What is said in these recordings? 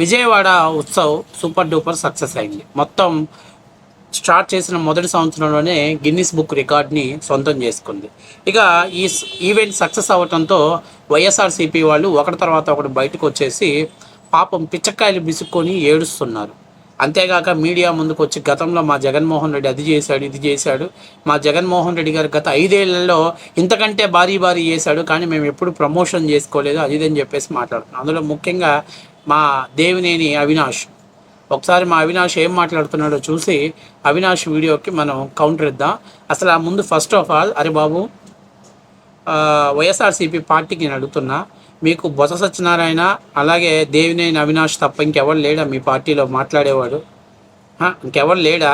Vijayawada Utsav super duper success అయింది. మొత్తం start చేసిన మొదటి సంవత్సరంలోనే గిన్నిస్ బుక్ రికార్డ్ని సొంతం చేసుకుంది. ఇక ఈ ఈవెంట్ సక్సెస్ అవ్వడంతో వైఎస్ఆర్సీపీ వాళ్ళు ఒకటి తర్వాత ఒకటి బయటకు వచ్చేసి పాపం పిచ్చకాయలు బిసుక్కొని ఏడుస్తున్నారు. అంతేగాక మీడియా ముందుకు వచ్చి గతంలో మా జగన్మోహన్ రెడ్డి అది చేశాడు ఇది చేశాడు. మా జగన్మోహన్ రెడ్డి గారు గత ఐదేళ్ళలో ఇంతకంటే భారీ భారీ చేశాడు. కానీ మేము ఎప్పుడు ప్రమోషన్ చేసుకోలేదు అది ఇది అని చెప్పేసి మాట్లాడుతున్నాం. అందులో ముఖ్యంగా మా దేవినేని అవినాష్. ఒకసారి మా అవినాష్ ఏం మాట్లాడుతున్నాడో చూసి అవినాష్ వీడియోకి మనం కౌంటర్ ఇద్దాం. అసలు ఆ ముందు ఫస్ట్ ఆఫ్ ఆల్ అరే బాబు వైఎస్ఆర్సీపీ పార్టీకి నేను అడుగుతున్నా మీకు బొత్స సత్యనారాయణ అలాగే దేవినేని అవినాష్ తప్ప ఇంకెవరు లేడా మీ పార్టీలో మాట్లాడేవాడు? ఇంకెవరు లేడా?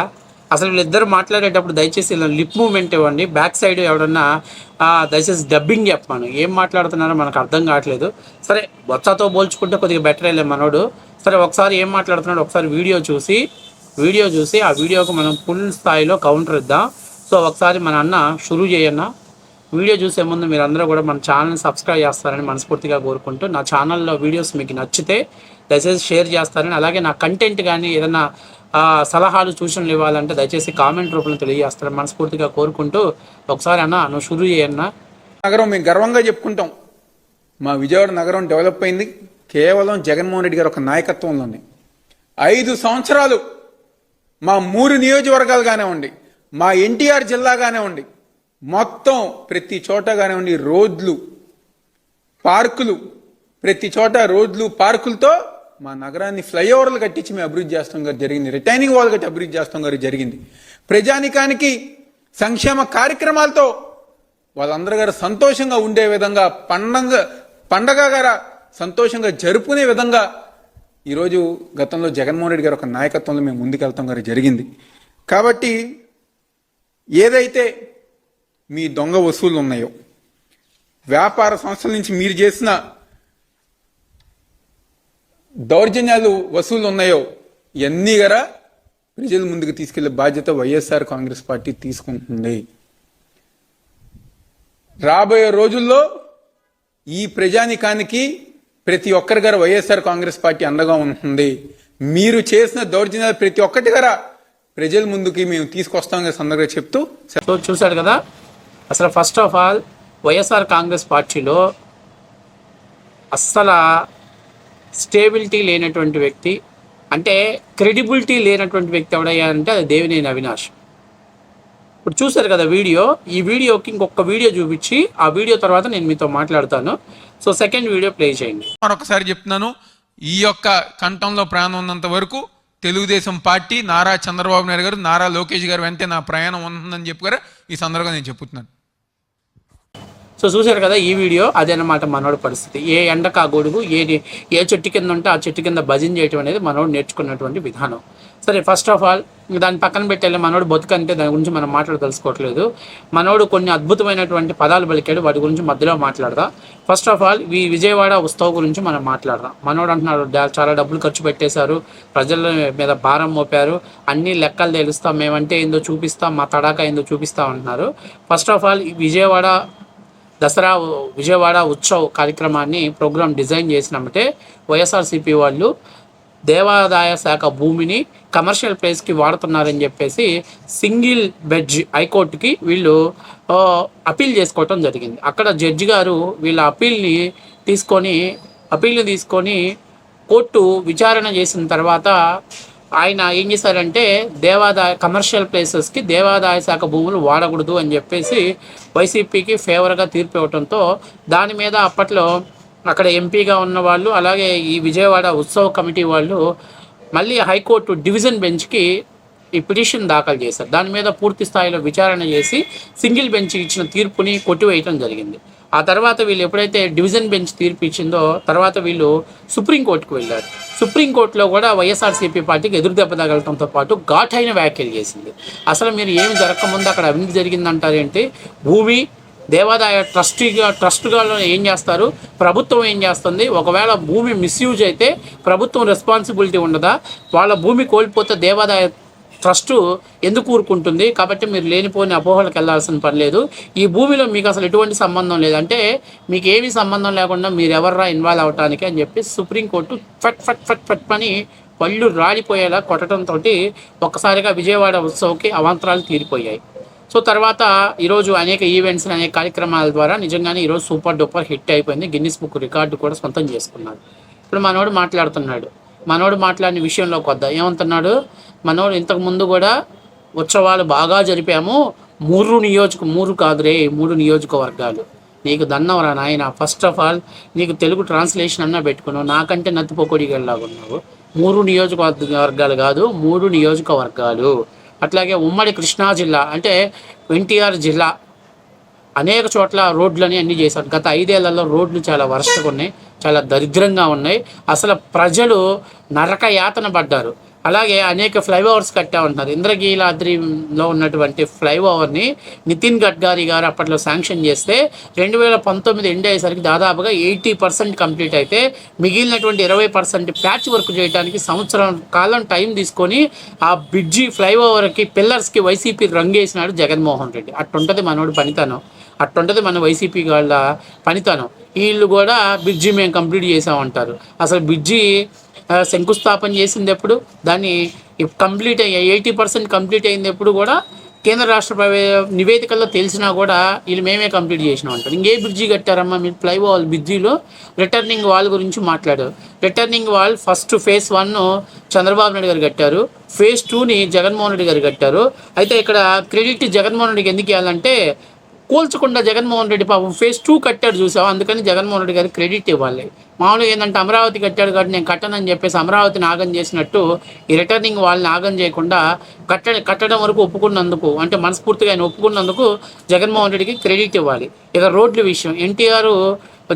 అసలు వీళ్ళిద్దరు మాట్లాడేటప్పుడు దయచేసి ఇలా లిప్ మూమెంట్ ఇవ్వండి. బ్యాక్ సైడ్ ఎవడన్నా దయచేసి డబ్బింగ్ చెప్పాను ఏం మాట్లాడుతున్నారో మనకు అర్థం కావట్లేదు. సరే బొత్సతో పోల్చుకుంటే కొద్దిగా బెటర్ అయ్యలే మనోడు. సరే ఒకసారి ఏం మాట్లాడుతున్నాడు ఒకసారి వీడియో చూసి వీడియో చూసి ఆ వీడియోకు మనం ఫుల్ స్థాయిలో కౌంటర్ ఇద్దాం. సో ఒకసారి మన అన్న షురూ చేయన్నా. వీడియో చూసే ముందు మీరు అందరూ కూడా మన ఛానల్ని సబ్స్క్రైబ్ చేస్తారని మనస్ఫూర్తిగా కోరుకుంటూ నా ఛానల్లో వీడియోస్ మీకు నచ్చితే దయచేసి షేర్ చేస్తారని అలాగే నా కంటెంట్ కానీ ఏదైనా సలహాలు సూచనలు ఇవ్వాలంటే దయచేసి కామెంట్ రూపంలో తెలియజేస్తారని మనస్ఫూర్తిగా కోరుకుంటూ ఒకసారి అన్న నువ్వు షురూ చేయన్న నగరం మేము గర్వంగా చెప్పుకుంటాం. మా విజయవాడ నగరం డెవలప్ అయింది. కేవలం జగన్మోహన్ రెడ్డి గారి ఒక నాయకత్వంలోనే ఐదు సంవత్సరాలు మా మూడు నియోజకవర్గాలు కానివ్వండి మా ఎన్టీఆర్ జిల్లా కానివ్వండి మొత్తం ప్రతి చోట కానివ్వండి రోడ్లు పార్కులు. ప్రతి చోట రోడ్లు పార్కులతో మా నగరాన్ని ఫ్లైఓవర్లు కట్టించి మేము అభివృద్ధి చేస్తాం గారు జరిగింది. రిటైనింగ్ వాల్ కట్టి అభివృద్ధి చేస్తాం గారు జరిగింది. ప్రజానికానికి సంక్షేమ కార్యక్రమాలతో వాళ్ళందరూ గారు సంతోషంగా ఉండే విధంగా పండగ పండగ గారు సంతోషంగా జరుపుకునే విధంగా ఈరోజు గతంలో జగన్మోహన్ రెడ్డి గారు ఒక నాయకత్వంలో మేము ముందుకెళ్తాం గారు జరిగింది. కాబట్టి ఏదైతే మీ దొంగ వసూళ్ళు ఉన్నాయో వ్యాపార సంస్థల నుంచి మీరు చేసిన దౌర్జన్యాలు వసూలు ఉన్నాయో ఇవన్నీ గరా ప్రజల ముందుకు తీసుకెళ్ళే బాధ్యత వైఎస్ఆర్ కాంగ్రెస్ పార్టీ తీసుకుంటుంది. రాబోయే రోజుల్లో ఈ ప్రజానికానికి ప్రతి ఒక్కరి గారు వైఎస్ఆర్ కాంగ్రెస్ పార్టీ అండగా ఉంటుంది. మీరు చేసిన దౌర్జన్యాలు ప్రతి ఒక్కటి గారా ప్రజల ముందుకి మేము తీసుకొస్తాం సందర్భంగా చెప్తూ సో చూశాడు కదా? అసలు first of all YSR Congress పార్టీలో అస్సలు స్టేబిలిటీ లేనటువంటి వ్యక్తి అంటే క్రెడిబిలిటీ లేనటువంటి వ్యక్తి ఎవడయ్యా అంటే అది దేవినేని అవినాష్. ఇప్పుడు చూశారు కదా వీడియో ఈ వీడియోకి ఇంకొక వీడియో చూపించి ఆ వీడియో తర్వాత నేను మీతో మాట్లాడతాను. సో సెకండ్ వీడియో ప్లే చేయండి. మరొకసారి చెప్తున్నాను ఈ యొక్క కంఠంలో ప్రాణం ఉన్నంత వరకు తెలుగుదేశం పార్టీ నారా చంద్రబాబు నాయుడు గారు నారా లోకేష్ గారు వెంటే నా ప్రయాణం ఉంటుందని చెప్పి ఈ సందర్భంగా నేను చెప్తున్నాను సో చూశారు కదా ఈ వీడియో అదనమాట మనోడి పరిస్థితి. ఏ ఎండకు ఆ గొడుగు ఏ ఏ చెట్టు కింద ఉంటే ఆ చెట్టు కింద భజన చేయటం అనేది మనోడు నేర్చుకున్నటువంటి విధానం. సరే ఫస్ట్ ఆఫ్ ఆల్ దాన్ని పక్కన పెట్టేళ్ళి మనోడు బతుకంటే దాని గురించి మనం మాట్లాడదలుచుకోవట్లేదు. మనోడు కొన్ని అద్భుతమైనటువంటి పదాలు పలికాడు. వాటి గురించి మధ్యలో మాట్లాడదాం? ఫస్ట్ ఆఫ్ ఆల్ ఈ విజయవాడ ఉత్సవం గురించి మనం మాట్లాడదాం. మనోడు అంటున్నాడు చాలా డబ్బులు ఖర్చు పెట్టేశారు. ప్రజల మీద భారం మోపారు. అన్ని లెక్కలు తెలుస్తాం. మేమంటే ఏందో చూపిస్తాం. మా తడాకా ఏందో చూపిస్తాం అంటున్నారు. First of all Vijayawada Dasara Vijayawada Utsav కార్యక్రమాన్ని ప్రోగ్రామ్ డిజైన్ చేసినామంటే వైఎస్ఆర్సీపీ వాళ్ళు దేవాదాయ శాఖ భూమిని కమర్షియల్ ప్లేస్కి వాడుతున్నారని చెప్పేసి సింగిల్ బెడ్జ్ హైకోర్టుకి వీళ్ళు అపీల్ చేసుకోవటం జరిగింది. అక్కడ జడ్జి గారు వీళ్ళ అపీల్ని తీసుకొని అపీల్ని తీసుకొని కోర్టు విచారణ చేసిన తర్వాత ఆయన ఏం చేశారంటే దేవాదాయ కమర్షియల్ ప్లేసెస్కి దేవాదాయ శాఖ భూములు వాడకూడదు అని చెప్పేసి వైసీపీకి ఫేవర్గా తీర్పు ఇవ్వడంతో దాని మీద అప్పట్లో అక్కడ ఎంపీగా ఉన్న వాళ్ళు అలాగే ఈ విజయవాడ ఉత్సవ కమిటీ వాళ్ళు మళ్ళీ హైకోర్టు డివిజన్ బెంచ్కి ఈ పిటిషన్ దాఖలు చేశారు. దాని మీద పూర్తి స్థాయిలో విచారణ చేసి సింగిల్ బెంచ్ ఇచ్చిన తీర్పుని కొట్టివేయటం జరిగింది. ఆ తర్వాత వీళ్ళు ఎప్పుడైతే డివిజన్ బెంచ్ తీర్పు ఇచ్చిందో తర్వాత వీళ్ళు సుప్రీంకోర్టుకు వెళ్ళారు. సుప్రీంకోర్టులో కూడా వైఎస్ఆర్సీపీ పార్టీకి ఎదురు దెబ్బ తగలటంతో పాటు ఘాటైన వ్యాఖ్యలు చేసింది. అసలు మీరు ఏమి జరగకముందు అక్కడ అవినీతి జరిగిందంటారేంటి భూమి దేవాదాయ ట్రస్టీగా ట్రస్ట్గా ఏం చేస్తారు? ప్రభుత్వం ఏం చేస్తుంది? ఒకవేళ భూమి మిస్యూజ్ అయితే ప్రభుత్వం రెస్పాన్సిబిలిటీ ఉండదా? వాళ్ళ భూమి కోల్పోతే దేవాదాయ ట్రస్ట్ ఎందుకు ఊరుకుంటుంది? కాబట్టి మీరు లేనిపోని అపోహలకు వెళ్ళాల్సిన పని లేదు. ఈ భూమిలో మీకు అసలు ఎటువంటి సంబంధం లేదంటే మీకు ఏమీ సంబంధం లేకుండా మీరు ఎవర్రా ఇన్వాల్వ్ అవటానికి అని చెప్పి సుప్రీంకోర్టు ఫట్ ఫట్ ఫట్ ఫట్ పని పళ్ళు రాలిపోయేలా కొట్టడంతో ఒక్కసారిగా విజయవాడ ఉత్సవంకి అవాంతరాలు తీరిపోయాయి. సో తర్వాత ఈరోజు అనేక ఈవెంట్స్ అనేక కార్యక్రమాల ద్వారా నిజంగానే ఈరోజు సూపర్ డూపర్ హిట్ అయిపోయింది. గిన్నిస్ బుక్ రికార్డు కూడా సొంతం చేసుకున్నాడు ఇప్పుడు మనోడు మాట్లాడుతున్నాడు. మనోడు మాట్లాడిన విషయంలోకి వద్దా ఏమంటున్నాడు? మనోడు ఇంతకు ముందు కూడా ఉత్సవాలు బాగా జరిపాము. మూడు నియోజక మూడు కాదురే మూడు నియోజకవర్గాలు. నీకు దన్నవరా నాయన. ఫస్ట్ ఆఫ్ ఆల్ నీకు తెలుగు ట్రాన్స్లేషన్ అన్నా పెట్టుకున్నావు. నాకంటే నత్తిపోకొడిగల్లాగా ఉన్నావు. మూడు నియోజకవర్గాలు కాదు మూడు నియోజకవర్గాలు. అట్లాగే ఉమ్మడి కృష్ణా జిల్లా అంటే ఎన్టీఆర్ జిల్లా అనేక చోట్ల రోడ్లని అన్ని చేశారు. గత ఐదేళ్ళలో రోడ్లు చాలా వరస్ట్గా ఉన్నాయి చాలా దరిద్రంగా ఉన్నాయి. అసలు ప్రజలు నరక యాతన పడ్డారు. అలాగే అనేక ఫ్లైఓవర్స్ కట్టామంటున్నారు ఇంద్రగీలాద్రిలో ఉన్నటువంటి ఫ్లైఓవర్ని నితిన్ గడ్కరీ గారు అప్పట్లో శాంక్షన్ చేస్తే రెండు వేల పంతొమ్మిది ఎండ్ అయ్యేసరికి దాదాపుగా ఎయిటీ పర్సెంట్ కంప్లీట్ అయితే మిగిలినటువంటి ఇరవై పర్సెంట్ ప్యాచ్ వర్క్ చేయడానికి సంవత్సరం కాలం టైం తీసుకొని ఆ బ్రిడ్జి ఫ్లైఓవర్కి పిల్లర్స్కి వైసీపీ రంగేసినాడు జగన్మోహన్ రెడ్డి. అట్టుంటుంది మనోడు పనితనం. అట్టుంటది మన వైసీపీ వాళ్ళ పనితనం. వీళ్ళు కూడా బ్రిడ్జి మేము కంప్లీట్ చేసామంటారు అసలు బ్రిడ్జి శంకుస్థాపన చేసింది ఎప్పుడు దాన్ని కంప్లీట్ అయ్యి ఎయిటీ పర్సెంట్ కంప్లీట్ అయింది ఎప్పుడు కూడా కేంద్ర రాష్ట్ర నివేదికల్లో తెలిసినా కూడా వీళ్ళు మేమే కంప్లీట్ చేసినాం అంటారు ఇంకే బ్రిడ్జి కట్టారమ్మా మీరు ఫ్లైఓవర్ బ్రిడ్జిలో? రిటర్నింగ్ వాల్ గురించి మాట్లాడారు. Returning wall first phase one Chandrababu Naidu గారు కట్టారు. ఫేజ్ టూని జగన్మోహన్ రెడ్డి గారు కట్టారు. అయితే ఇక్కడ క్రెడిట్ జగన్మోహన్ రెడ్డికి ఎందుకు ఇవ్వాలంటే కూల్చకుండా జగన్మోహన్ రెడ్డి పాపం ఫేజ్ టూ కట్టాడు చూసావు? అందుకని జగన్మోహన్ రెడ్డి గారికి క్రెడిట్ ఇవ్వాలి. మామూలుగా ఏంటంటే అమరావతి కట్టాడు కాబట్టి నేను కట్టనని చెప్పేసి అమరావతిని ఆగం చేసినట్టు ఈ రిటర్నింగ్ వాళ్ళని ఆగం చేయకుండా కట్ట కట్టడం వరకు ఒప్పుకున్నందుకు అంటే మనస్ఫూర్తిగా ఆయన ఒప్పుకున్నందుకు జగన్మోహన్ రెడ్డికి క్రెడిట్ ఇవ్వాలి. ఇక రోడ్ల విషయం. ఎన్టీఆర్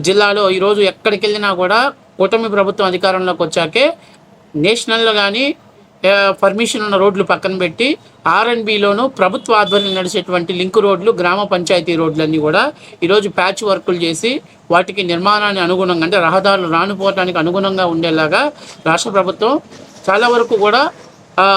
జిల్లాలో ఈరోజు ఎక్కడికి వెళ్ళినా కూడా కూటమి ప్రభుత్వం అధికారంలోకి వచ్చాకే నేషనల్లో కానీ పర్మిషన్ ఉన్న రోడ్లు పక్కన పెట్టి ఆర్ఎన్బిలోను ప్రభుత్వ ఆధ్వర్యంలో నడిచేటువంటి లింక్ రోడ్లు గ్రామ పంచాయతీ రోడ్లన్నీ కూడా ఈరోజు ప్యాచ్ వర్కులు చేసి వాటికి నిర్మాణాన్ని అనుగుణంగా అంటే రహదారులు రానుపోవటానికి అనుగుణంగా ఉండేలాగా రాష్ట్ర ప్రభుత్వం చాలా వరకు కూడా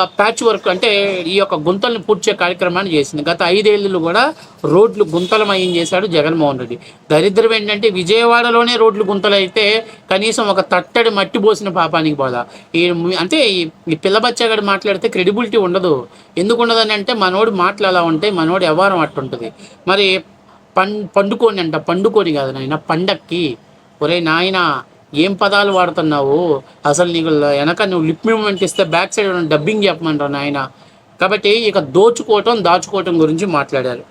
ప్యాచ్ వర్క్ అంటే ఈ యొక్క గుంతలను పూడ్చే కార్యక్రమాన్ని చేసింది. గత ఐదేళ్ళు కూడా రోడ్లు గుంతలమయం చేశాడు జగన్మోహన్ రెడ్డి. దరిద్రం ఏంటంటే విజయవాడలోనే రోడ్లు గుంతలైతే కనీసం ఒక తట్టడి మట్టి పోసిన పాపానికి పోదా ఈ అంటే ఈ- పిల్లబచ్చగాడు మాట్లాడితే క్రెడిబిలిటీ ఉండదు. ఎందుకు ఉండదని అంటే మనోడు మాటలు అలా ఉంటాయి మనోడు వ్యవహారం అట్టుంటుంది మరి పం పండుకోని అంట పండుకోని కాదు నాయన పండక్కి. ఒరే నాయనా ఏం పదాలు వాడుతున్నావు? అసలు నీకు వెనక నువ్వు లిప్ మూమెంట్ ఇస్తే బ్యాక్ సైడ్ ఉన్న డబ్బింగ్ చెప్పమంటాను నాయన? కాబట్టి ఇక దోచుకోవటం దాచుకోవటం గురించి మాట్లాడారు.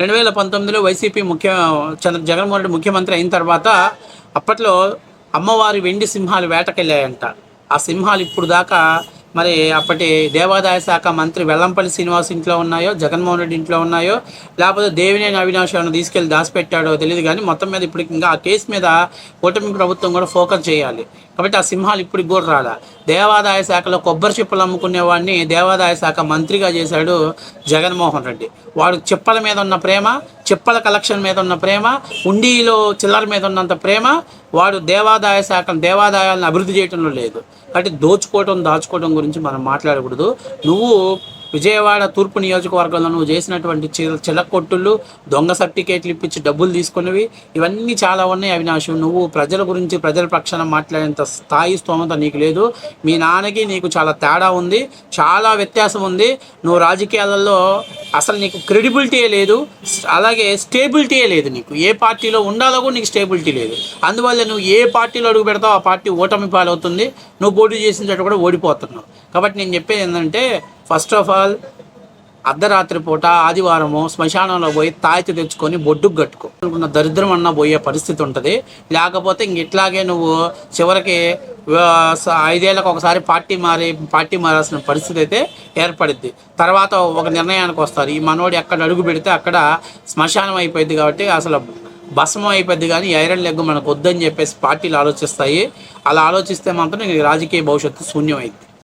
రెండు వేల పంతొమ్మిదిలో వైసీపీ ముఖ్య చంద్ర జగన్మోహన్ రెడ్డి ముఖ్యమంత్రి అయిన తర్వాత అప్పట్లో అమ్మవారి వెండి సింహాలు వేటకెళ్ళాయంట. ఆ సింహాలు ఇప్పుడు దాకా మరి అప్పటి దేవాదాయ శాఖ మంత్రి వెల్లంపల్లి శ్రీనివాస్ ఇంట్లో ఉన్నాయో జగన్మోహన్ రెడ్డి ఇంట్లో ఉన్నాయో లేకపోతే దేవినేని అవినాశాలను తీసుకెళ్ళి దాచిపెట్టాడో తెలియదు కానీ మొత్తం మీద ఇప్పుడు ఇంకా ఆ కేసు మీద కూటమి ప్రభుత్వం కూడా ఫోకస్ చేయాలి. కాబట్టి ఆ సింహాలు ఇప్పటికి కూడా రాలా. దేవాదాయ శాఖలో కొబ్బరి చిప్పలు అమ్ముకునే వాడిని దేవాదాయ శాఖ మంత్రిగా చేశాడు జగన్మోహన్ రెడ్డి. వాడు చిప్పల మీద ఉన్న ప్రేమ చిప్పల కలెక్షన్ మీద ఉన్న ప్రేమ ఉండీలో చిల్లర మీద ఉన్నంత ప్రేమ వాడు దేవాదాయ శాఖ దేవాదాయాలను అభివృద్ధి చేయడంలో లేదు. కాబట్టి దోచుకోవటం దాచుకోవడం గురించి మనం మాట్లాడకూడదు. నువ్వు విజయవాడ తూర్పు నియోజకవర్గంలో నువ్వు చేసినటువంటి చిలకొట్టుళ్ళు దొంగ సర్టిఫికేట్లు ఇప్పించి డబ్బులు తీసుకున్నవి ఇవన్నీ చాలా ఉన్నాయి అవినాష్. నువ్వు ప్రజల గురించి ప్రజల పక్షాన మాట్లాడేంత స్థాయి స్తోమత నీకు లేదు. మీ నాన్నకి నీకు చాలా తేడా ఉంది చాలా వ్యత్యాసం ఉంది. నువ్వు రాజకీయాలలో అసలు నీకు క్రెడిబిలిటీయే లేదు అలాగే స్టేబిలిటీయే లేదు నీకు. ఏ పార్టీలో ఉండాలో కూడా నీకు స్టేబిలిటీ లేదు. అందువల్ల నువ్వు ఏ పార్టీలో అడుగు పెడతావు ఆ పార్టీ ఓటమి పాలవుతుంది. నువ్వు పోటీ చేసిన చోట కూడా ఓడిపోతున్నావు. కాబట్టి నేను చెప్పేది ఏంటంటే ఫస్ట్ ఆఫ్ ఆల్ అర్ధరాత్రి పూట ఆదివారము శ్మశానంలో పోయి తాయితి తెచ్చుకొని బొడ్డుకు కట్టుకో. అనుకున్న దరిద్రం అన్న పోయే పరిస్థితి ఉంటుంది. లేకపోతే ఇంక ఇట్లాగే నువ్వు చివరికి ఐదేళ్ళకు ఒకసారి పార్టీ మారి పార్టీ మారాల్సిన పరిస్థితి అయితే ఏర్పడుద్ది. తర్వాత ఒక నిర్ణయానికి వస్తారు. ఈ మనోడు ఎక్కడ అడుగు పెడితే అక్కడ శ్మశానం అయిపోయింది కాబట్టి అసలు భస్మం అయిపోద్ది కానీ ఐరన్ లెగ్ మనకు వద్దని చెప్పేసి పార్టీలు ఆలోచిస్తాయి. అలా ఆలోచిస్తే మాత్రం రాజకీయ భవిష్యత్తు శూన్యం అయింది